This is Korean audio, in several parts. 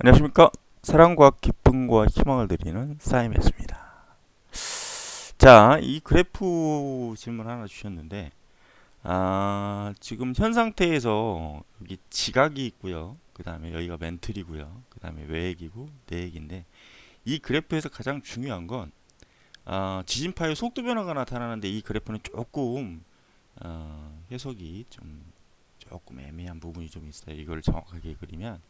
안녕하십니까? 사랑과 기쁨과 희망을 드리는 사임이었습니다. 자 이 그래프 질문 하나 주셨는데 아 지금 현 상태에서 여기 지각이 있고요. 그 다음에 여기가 멘틀이고요. 그 다음에 외액이고 내액인데 이 그래프에서 가장 중요한 건 아, 지진파의 속도 변화가 나타나는데 이 그래프는 조금 어, 해석이 좀 조금 애매한 부분이 좀 있어요. 이걸 정확하게 그리면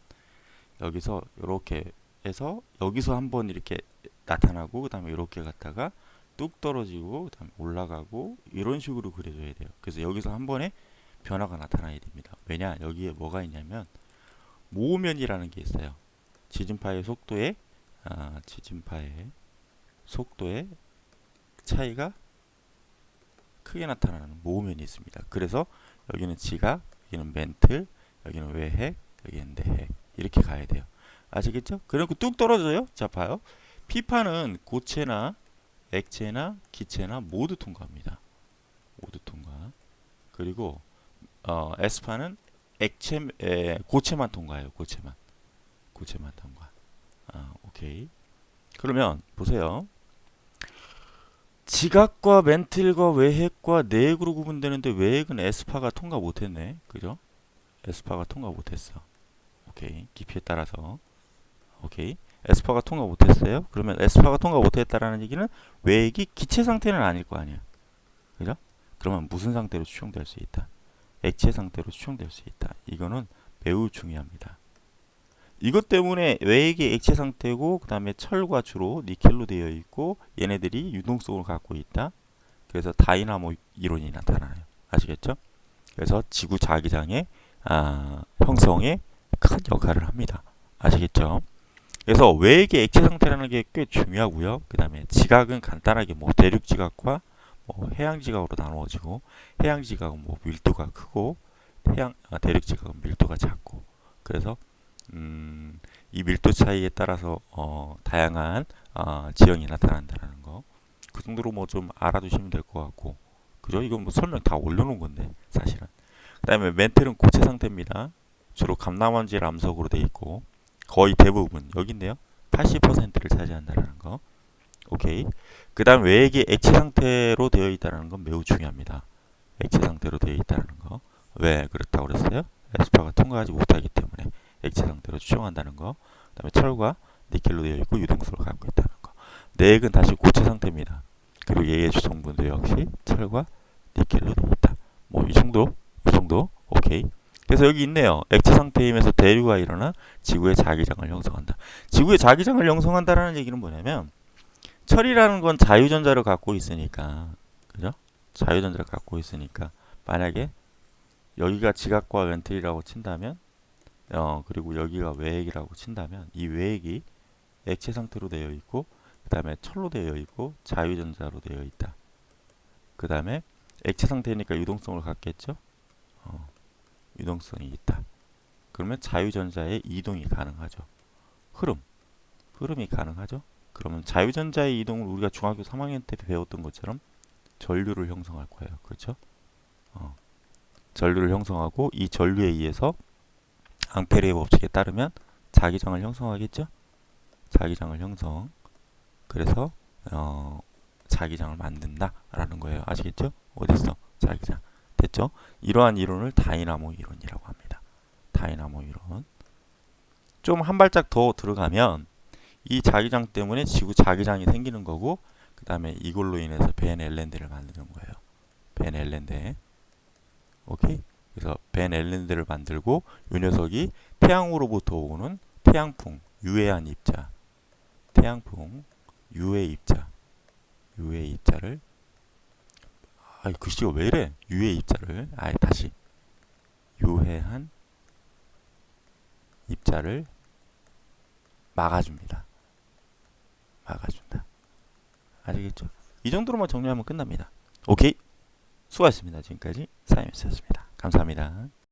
여기서 이렇게 해서 여기서 한번 이렇게 나타나고 그 다음에 이렇게 갔다가 뚝 떨어지고 그다음에 올라가고 이런 식으로 그려줘야 돼요. 그래서 여기서 한 번에 변화가 나타나야 됩니다. 왜냐 여기에 뭐가 있냐면 모면이라는 게 있어요. 지진파의 속도에 아, 지진파의 속도의 차이가 크게 나타나는 모면이 있습니다. 그래서 여기는 지각, 여기는 멘틀, 여기는 외핵, 여기는 내핵 이렇게 가야 돼요. 아시겠죠? 그리고 뚝 떨어져요. 자 봐요. 피파는 고체나 액체나 기체나 모두 통과합니다. 모두 통과. 그리고 어, 에스파는 액체 에, 고체만 통과해요. 고체만. 고체만 통과. 아, 오케이. 그러면 보세요. 지각과 멘틀과 외핵과 내핵으로 구분되는데 외핵은 에스파가 통과 못했네. 그죠? 에스파가 통과 못했어. 오케이. 깊이에 따라서. 오케이. 에스파가 통과 못했어요. 그러면 에스파가 통과 못했다라는 얘기는 외액이 기체 상태는 아닐 거 아니야. 그죠? 그러면 무슨 상태로 추정될 수 있다? 액체 상태로 추정될 수 있다. 이거는 매우 중요합니다. 이것 때문에 외액이 액체 상태고 그 다음에 철과 주로 니켈로 되어 있고 얘네들이 유동성을 갖고 있다. 그래서 다이나모 이론이 나타나요. 아시겠죠? 그래서 지구 자기장의 아, 형성에 큰 역할을 합니다. 아시겠죠? 그래서 외액의 액체 상태라는 게 꽤 중요하고요. 그 다음에 지각은 간단하게 뭐 대륙 지각과 뭐 해양 지각으로 나누어지고 해양 지각은 뭐 밀도가 크고 해양 아, 대륙 지각은 밀도가 작고 그래서 음, 이 밀도 차이에 따라서 어, 다양한 어, 지형이 나타난다는 거. 그 정도로 뭐 좀 알아두시면 될 것 같고 그죠? 이건 뭐 설명 다 올려놓은 건데 사실은. 그 다음에 멘틀은 고체 상태입니다. 주로 감나원질 암석으로 돼 있고 거의 대부분 여기인데요. 80%를 차지한다는 거. 오케이. 그다음 외액이 액체 상태로 되어 있다는 건 매우 중요합니다. 액체 상태로 되어 있다는 거. 왜 그렇다고 그랬어요? 에스파가 통과하지 못하기 때문에 액체 상태로 추정한다는 거. 그다음에 철과 니켈로 되어 있고 유동성을 갖고 있다는 거. 내액은 다시 고체 상태입니다. 그리고 얘의 주성분도 역시 철과 니켈로 되어 있다. 뭐 이 정도, 이 정도, 오케이. 그래서 여기 있네요. 액체 상태임에서 대류가 일어나 지구의 자기장을 형성한다. 지구의 자기장을 형성한다라는 얘기는 뭐냐면 철이라는 건 자유전자를 갖고 있으니까 그죠? 자유전자를 갖고 있으니까 만약에 여기가 지각과 멘틀이라고 친다면 어 그리고 여기가 외액이라고 친다면 이 외액이 액체 상태로 되어 있고 그 다음에 철로 되어 있고 자유전자로 되어 있다. 그 다음에 액체 상태니까 유동성을 갖겠죠. 어. 유동성이 있다. 그러면 자유전자의 이동이 가능하죠. 흐름, 흐름이 가능하죠. 그러면 자유전자의 이동을 우리가 중학교 3학년 때 배웠던 것처럼 전류를 형성할 거예요. 그렇죠? 어. 전류를 형성하고 이 전류에 의해서 앙페르의 법칙에 따르면 자기장을 형성하겠죠? 자기장을 형성. 그래서 어, 자기장을 만든다라는 거예요. 아시겠죠? 어디서 자기장. 됐죠? 이러한 이론을 다이나모 이론이라고 합니다. 다이나모 이론. 좀 한 발짝 더 들어가면 이 자기장 때문에 지구 자기장이 생기는 거고 그 다음에 이걸로 인해서 벤 엘렌드를 만드는 거예요. 벤 엘렌드. 오케이? 그래서 벤 엘렌드를 만들고 이 녀석이 태양으로부터 오는 태양풍, 유해한 입자, 태양풍, 유해 입자, 유해 입자를 아, 글씨가 왜 이래? 유해 입자를 아, 다시 유해한 입자를 막아줍니다. 막아준다. 아시겠죠? 이 정도로만 정리하면 끝납니다. 오케이. 수고하셨습니다. 지금까지 사임이었습니다. 감사합니다.